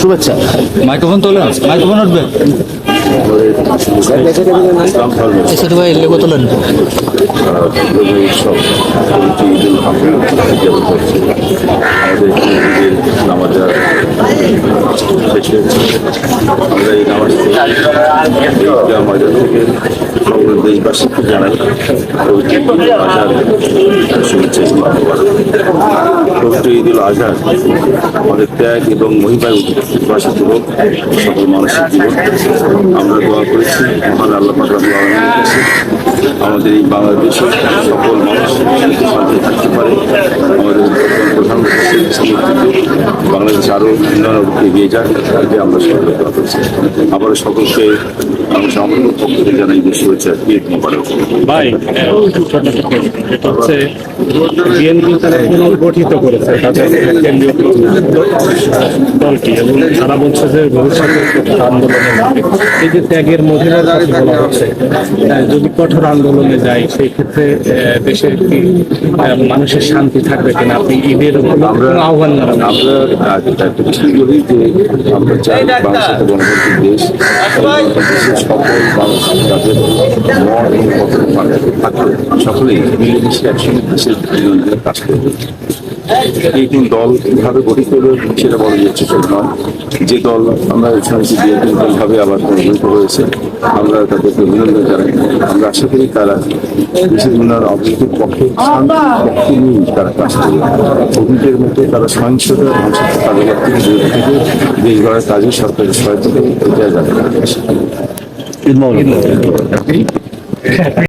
শুভেচ্ছা। মাইক্রোফোন তোলেন মাইক্রোফোন উঠবে? ভাই লেগো তোলেন। আমরা এই থেকে দেশবাসীকে জানাই আজহার শুভেচ্ছা। পবিত্র ঈদুল আজহা, আমাদের ত্যাগ এবং মহিমায় উদ্ভাসিত হোক সকল মানসিক জীবন। আমরা দোয়া করেছি, মহান আল্লাহ কাছে। আমাদের এই বাংলাদেশে সকল মানুষ শান্তি থাকতে পারে। আমাদের প্রধানমন্ত্রী বাংলাদেশ আরও উন্নয়ন এগিয়ে যাক, এতে আমরা সকলে দোয়া করছি। আবারও সকলকে আমি আমাদের পক্ষ থেকে জানাই যে শুভেচ্ছা ঈদ মোবারক ভাই এটা হচ্ছে বিএনপি তারা পুনর্গঠিত করেছে তাদের কেন্দ্রীয় দলটি এবং তারা বলছে যে ভবিষ্যতে আন্দোলনে এই যে ত্যাগের মহিলার কথা বলা হচ্ছে যদি কঠোর আন্দোলনে যায় সেই ক্ষেত্রে দেশে কি মানুষের শান্তি থাকবে কিনা? আপনি ঈদের আহ্বান জানাবেন? আমরা একটা কিছু বলি যে আমরা চাই বাংলাদেশ দেশ। দেশের সকল মানুষ এবং একসঙ্গে এই কোন দল কীভাবে গঠিত সেটা বলা যাচ্ছে যে দল আমরা শুনেছি আবার গঠিত হয়েছে, আমরা তাদেরকে অভিনন্দন জানাই। আমরা আশা করি তারা দেশের উন্নয়ন অগ্রগতির পক্ষে পক্ষে নিয়ে তারা কাজ করবে। অতীতের মধ্যে তারা সহিংসতা কার্যকর থেকে দেশ গড়ার কাজে সরকারের সহায়তা এটা যাবে ঈদ মোবারক